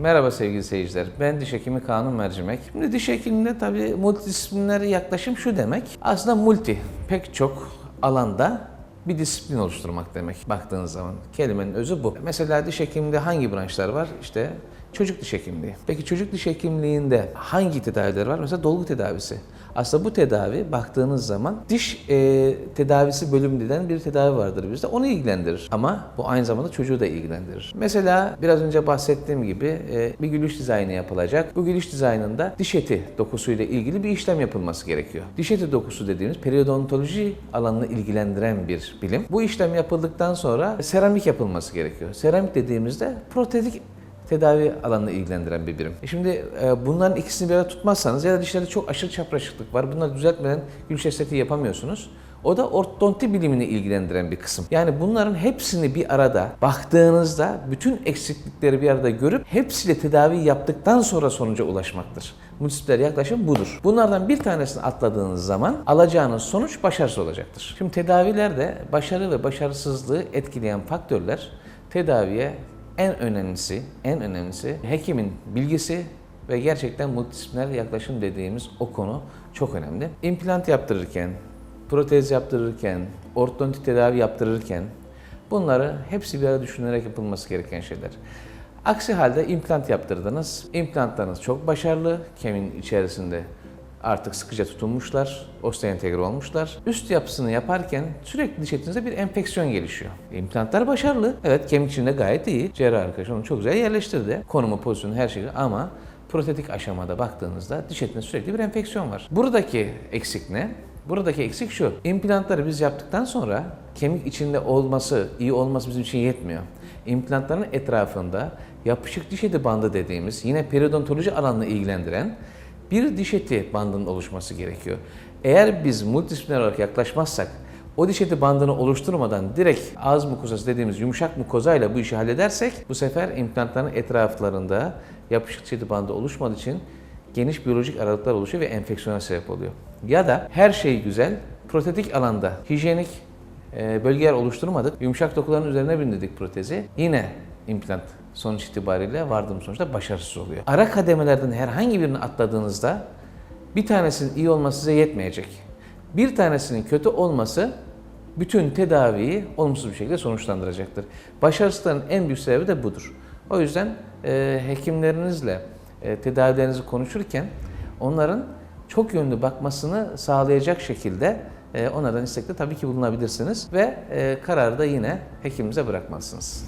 Merhaba sevgili seyirciler. Ben diş hekimi Kanun Mercimek. Şimdi diş hekimliğinde tabii multidisipliner yaklaşım şu demek. Aslında multi, pek çok alanda bir disiplin oluşturmak demek baktığınız zaman. Kelimenin özü bu. Mesela diş hekimliğinde hangi branşlar var? İşte çocuk diş hekimliği. Peki çocuk diş hekimliğinde hangi tedaviler var? Mesela dolgu tedavisi. Aslında bu tedavi baktığınız zaman diş e, tedavisi bölümü denen bir tedavi vardır bizde. Onu ilgilendirir. Ama bu aynı zamanda çocuğu da ilgilendirir. Mesela biraz önce bahsettiğim gibi e, bir gülüş dizaynı yapılacak. Bu gülüş dizaynında diş eti dokusuyla ilgili bir işlem yapılması gerekiyor. Diş eti dokusu dediğimiz periodontoloji alanını ilgilendiren bir bilim. Bu işlem yapıldıktan sonra seramik yapılması gerekiyor. Seramik dediğimizde protetik tedavi alanını ilgilendiren bir birim. E Şimdi e, bunların ikisini bir arada tutmazsanız ya da dişlerde çok aşırı çapraşıklık var. Bunları düzeltmeden gülüş estetiği yapamıyorsunuz. O da ortodonti bilimini ilgilendiren bir kısım. Yani bunların hepsini bir arada baktığınızda bütün eksiklikleri bir arada görüp hepsiyle tedavi yaptıktan sonra sonuca ulaşmaktır. Multidisipliner yaklaşım budur. Bunlardan bir tanesini atladığınız zaman alacağınız sonuç başarısız olacaktır. Şimdi tedavilerde başarı ve başarısızlığı etkileyen faktörler tedaviye en önemlisi, en önemlisi hekimin bilgisi ve gerçekten multidisipliner yaklaşım dediğimiz o konu çok önemli. İmplant yaptırırken, protez yaptırırken, ortodontik tedavi yaptırırken bunları hepsi bir arada düşünülerek yapılması gereken şeyler. Aksi halde implant yaptırdınız. İmplantlarınız çok başarılı. Kemiğin içerisinde artık sıkıca tutunmuşlar, osteoentegre olmuşlar. Üst yapısını yaparken sürekli diş etinizde bir enfeksiyon gelişiyor. İmplantlar başarılı. Evet kemik içinde gayet iyi. Cerrah arkadaş onu çok güzel yerleştirdi. Konumu, pozisyonu her şeyi ama protetik aşamada baktığınızda diş etinde sürekli bir enfeksiyon var. Buradaki eksik ne? Buradaki eksik şu. İmplantları biz yaptıktan sonra kemik içinde olması, iyi olması bizim için yetmiyor. İmplantların etrafında yapışık diş eti bandı dediğimiz yine periodontoloji alanını ilgilendiren bir diş eti bandının oluşması gerekiyor. Eğer biz multidisipliner olarak yaklaşmazsak, o diş eti bandını oluşturmadan direkt ağız mukozası dediğimiz yumuşak mukozayla bu işi halledersek bu sefer implantların etraflarında yapışık diş eti bandı oluşmadığı için geniş biyolojik aralıklar oluşuyor ve enfeksiyona sebep oluyor. Ya da her şey güzel, protetik alanda hijyenik bölgeler oluşturmadık, yumuşak dokuların üzerine bindirdik protezi. Yine implant sonuç itibariyle vardığım sonuçta başarısız oluyor. Ara kademelerden herhangi birini atladığınızda bir tanesinin iyi olması size yetmeyecek. Bir tanesinin kötü olması bütün tedaviyi olumsuz bir şekilde sonuçlandıracaktır. Başarısızların en büyük sebebi de budur. O yüzden e, hekimlerinizle e, tedavilerinizi konuşurken onların çok yönlü bakmasını sağlayacak şekilde e, onlardan istekte tabii ki bulunabilirsiniz ve e, kararı da yine hekimimize bırakmalısınız.